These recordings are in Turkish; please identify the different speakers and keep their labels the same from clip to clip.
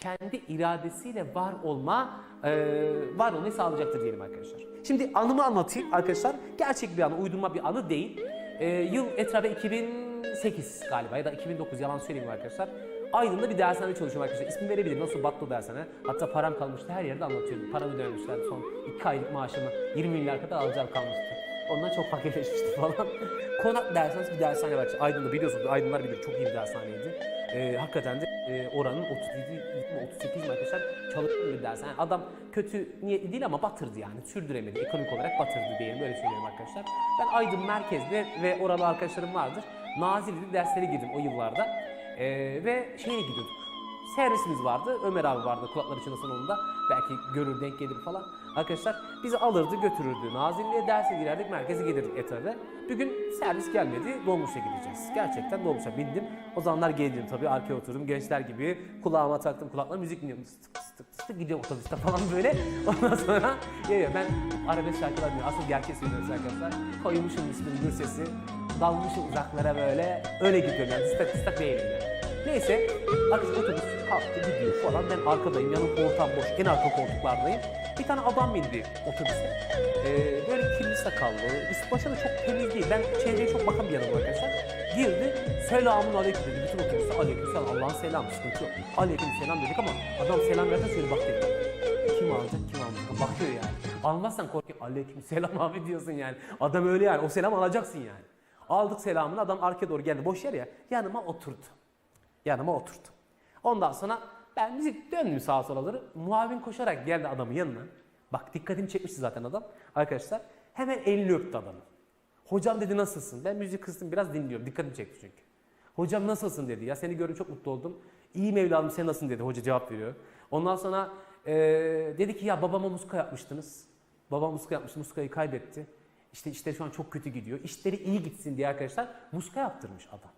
Speaker 1: kendi iradesiyle var olma, e, var olmayı sağlayacaktır diyelim arkadaşlar. Şimdi anımı anlatayım arkadaşlar. Gerçek bir anı, uydurma bir anı değil. E, yıl etrafı 2008 galiba ya da 2009 yalan söyleyeyim arkadaşlar. Aydın'da bir dershanede çalışıyorum arkadaşlar. İsmi verebilirim. Nasıl battı dershane. Hatta param kalmıştı. Her yerde anlatıyorum. Paramı ödememişler. Son 2 aylık maaşımı 20 milyar kadar alacağım kalmıştı. Ondan çok fakirleşmişti falan. Konak derseniz bir dershane var. Aydın'da biliyorsunuz. Aydınlar bilir. Çok iyi bir dershaneydi. Ee, hakikaten de e, oranın 37 mi 38 mi arkadaşlar çalışan bir dershane. Adam kötü niyetli değil ama batırdı yani. Sürdüremedi. Ekonomik olarak batırdı diyelim. Böyle söyleyeyim arkadaşlar. Ben Aydın merkezde ve oralı arkadaşlarım vardır. Nazilli'de derslere girdim o yıllarda. Ee, ve şeye gidiyorduk. Servisimiz vardı. Ömer abi vardı kulakları çınlasın onun da. Belki görür denk gelir falan. Arkadaşlar bizi alırdı götürürdü. Nazilli'ye derse girerdik merkeze gelirdik Eta'da. Bir gün servis gelmedi. Dolmuşa gideceğiz. Gerçekten dolmuşa bindim. O zamanlar geldim tabii arkaya oturdum. Gençler gibi kulağıma taktım kulakla müzik dinliyorum. Sık sık sık gidiyorum otobüste falan böyle. Ondan sonra geliyor. Ben arabesk şarkılar dinliyorum. Asıl gerçek söylüyoruz arkadaşlar. Koymuşum Müslüm Gürses'i. Dalmışım uzaklara böyle. Öyle gidiyorum yani. Stak stak değilim yani. Neyse, arkadaş otobüs kalktı gidiyor falan. Ben arkadayım, yanım ortam boş, en arka koltuklardayım. Bir tane adam bindi otobüse. Ee, böyle kirli sakallı, üst başı da çok temiz değil. Ben çevreye çok bakan bir yanım arkadaşlar. Girdi, selamun aleyküm dedi. Bütün otobüste aleyküm selam, Allah'ın selamı, sıkıntı yok. Aleyküm selam dedik ama adam selam verdi söyle bak dedi. Kim alacak, kim almayacak? Bakıyor yani. Almazsan korkuyor. Aleyküm selam abi diyorsun yani. Adam öyle yani, o selam alacaksın yani. Aldık selamını, adam arkaya doğru geldi. Boş yer ya, yanıma oturdu. Yanıma oturdu. Ondan sonra ben müzik döndüm sağa sola doğru. Muavin koşarak geldi adamın yanına. Bak dikkatimi çekmişti zaten adam. Arkadaşlar hemen elini öptü adamın. Hocam dedi nasılsın? Ben müzik kıstım biraz dinliyorum. Dikkatimi çekti çünkü. Hocam nasılsın dedi. Ya seni görünce çok mutlu oldum. İyiyim evladım sen nasılsın dedi. Hoca cevap veriyor. Ondan sonra eee, dedi ki ya babama muska yapmıştınız. Babam muska yapmıştı. Muskayı kaybetti. İşte işleri şu an çok kötü gidiyor. İşleri iyi gitsin diye arkadaşlar muska yaptırmış adam.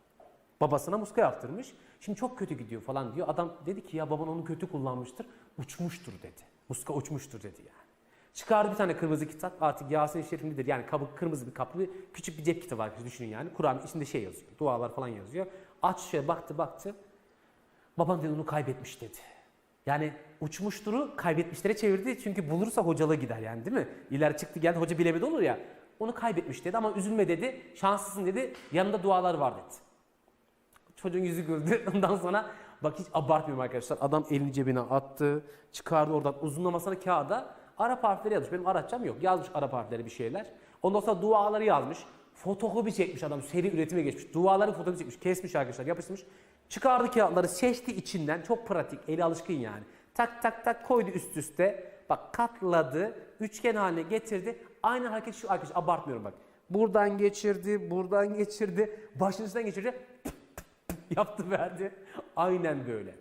Speaker 1: Babasına muska yaptırmış. Şimdi çok kötü gidiyor falan diyor. Adam dedi ki ya baban onu kötü kullanmıştır. Uçmuştur dedi. Muska uçmuştur dedi yani. Çıkardı bir tane kırmızı kitap. Artık Yasin-i Şerif'indedir. Yani kabuk kırmızı bir kaplı küçük bir cep kitabı arkadaşlar düşünün yani. Kur'an içinde şey yazıyor. Dualar falan yazıyor. Aç şöyle baktı baktı. Babam dedi onu kaybetmiş dedi. Yani uçmuşturu kaybetmişlere çevirdi. Çünkü bulursa hocalığı gider yani değil mi? İleri çıktı geldi hoca bilemedi olur ya. Onu kaybetmiş dedi ama üzülme dedi. Şanslısın dedi. Yanında dualar var dedi. Çocuğun yüzü güldü. Ondan sonra bak hiç abartmıyorum arkadaşlar. Adam elini cebine attı. Çıkardı oradan uzunlamasına kağıda Arap harfleri yazmış. Benim Arapçam yok. Yazmış Arap harfleri bir şeyler. Ondan sonra duaları yazmış. Fotokopi çekmiş adam. Seri üretime geçmiş. Duaları fotokopi çekmiş. Kesmiş arkadaşlar. Yapıştırmış. Çıkardı kağıtları seçti içinden. Çok pratik. Eli alışkın yani. Tak tak tak koydu üst üste. Bak katladı. Üçgen haline getirdi. Aynı hareket şu arkadaş abartmıyorum bak. Buradan geçirdi, buradan geçirdi, başın üstünden geçirdi yaptı verdi. Aynen böyle.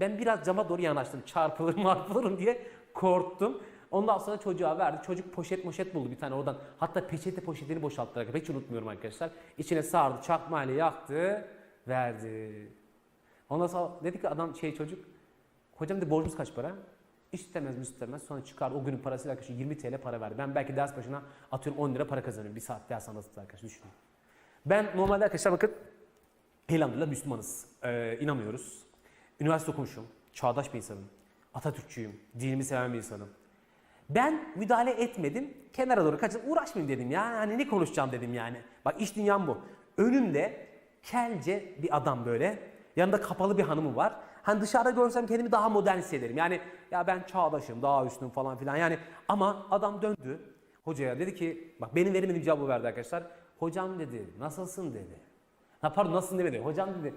Speaker 1: Ben biraz cama doğru yanaştım. Çarpılır marpılırım diye korktum. Ondan sonra çocuğa verdi. Çocuk poşet moşet buldu bir tane oradan. Hatta peçete poşetini boşalttı. arkadaşlar. Hiç unutmuyorum arkadaşlar. İçine sardı, çakmayla yaktı, verdi. Ondan sonra dedi ki adam şey çocuk, hocam dedi borcumuz kaç para? İstemez mi. Sonra çıkardı o günün parasıyla arkadaşlar 20 TL para verdi. Ben belki ders başına atıyorum 10 lira para kazanıyorum. Bir saat ders anlatıyor arkadaşlar düşünün. Ben normalde arkadaşlar bakın Elhamdülillah Müslümanız. Ee, inanmıyoruz. Üniversite okumuşum. Çağdaş bir insanım. Atatürkçüyüm. Dinimi seven bir insanım. Ben müdahale etmedim. Kenara doğru kaçıp uğraşmayayım dedim ya. Hani ne konuşacağım dedim yani. Bak iş dünyam bu. Önümde kelce bir adam böyle. Yanında kapalı bir hanımı var. Hani dışarıda görsem kendimi daha modern hissederim. Yani ya ben çağdaşım, daha üstün falan filan. Yani ama adam döndü hocaya dedi ki bak benim veremediğim cevabı verdi arkadaşlar. Hocam dedi nasılsın dedi. Ha pardon nasılsın demedi. Hocam dedi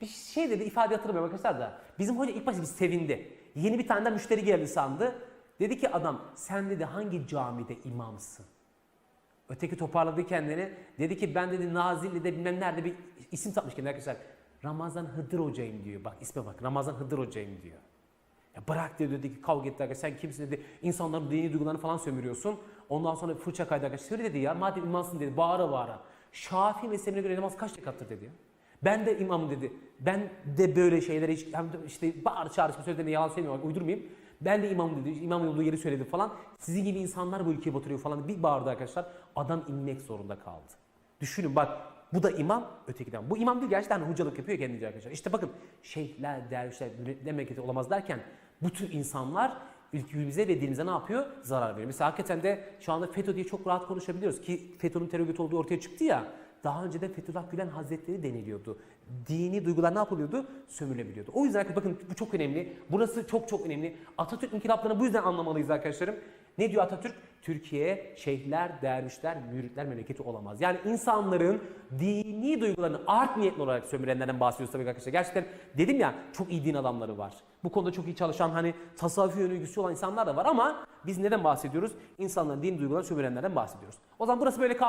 Speaker 1: bir şey dedi ifade hatırlamıyorum arkadaşlar da. Bizim hoca ilk başta bir sevindi. Yeni bir tane de müşteri geldi sandı. Dedi ki adam sen dedi hangi camide imamsın? Öteki toparladı kendini. Dedi ki ben dedi Nazilli'de bilmem nerede bir isim takmış kendine arkadaşlar. Ramazan Hıdır hocayım diyor. Bak isme bak Ramazan Hıdır hocayım diyor. Ya bırak diyor dedi ki kavga etti arkadaşlar sen kimsin dedi. İnsanların dini duygularını falan sömürüyorsun. Ondan sonra fırça kaydı arkadaşlar. Söyle dedi ya madem imamsın dedi bağıra bağıra. Şafii mezhebine göre namaz kaç rekattır dedi ya. Ben de imamım dedi. Ben de böyle şeylere hiç hem de işte bağır çağır şimdi söylediğine yalan söylemiyorum uydurmayayım. Ben de imamım dedi. İmam olduğu yeri söyledi falan. Sizin gibi insanlar bu ülkeye batırıyor falan. Bir bağırdı arkadaşlar. Adam inmek zorunda kaldı. Düşünün bak Bu da imam, ötekiden. Bu imam değil gerçekten hocalık yapıyor kendince arkadaşlar. İşte bakın şeyhler, dervişler, memleketi olamaz derken bu tür insanlar ülkemize ve dilimize ne yapıyor? Zarar veriyor. Mesela hakikaten de şu anda FETÖ diye çok rahat konuşabiliyoruz ki FETÖ'nün terör örgütü olduğu ortaya çıktı ya. Daha önce de Fethullah Gülen Hazretleri deniliyordu. Dini duygular ne yapılıyordu? Sömürülebiliyordu. O yüzden bakın bu çok önemli. Burası çok çok önemli. Atatürk inkılaplarını bu yüzden anlamalıyız arkadaşlarım. Ne diyor Atatürk? Türkiye şeyhler, dervişler, müritler memleketi olamaz. Yani insanların dini duygularını art niyetli olarak sömürenlerden bahsediyoruz tabii arkadaşlar. Gerçekten dedim ya çok iyi din adamları var. Bu konuda çok iyi çalışan hani tasavvufi yönü olan insanlar da var ama biz neden bahsediyoruz? İnsanların din duygularını sömürenlerden bahsediyoruz. O zaman burası böyle kalsın.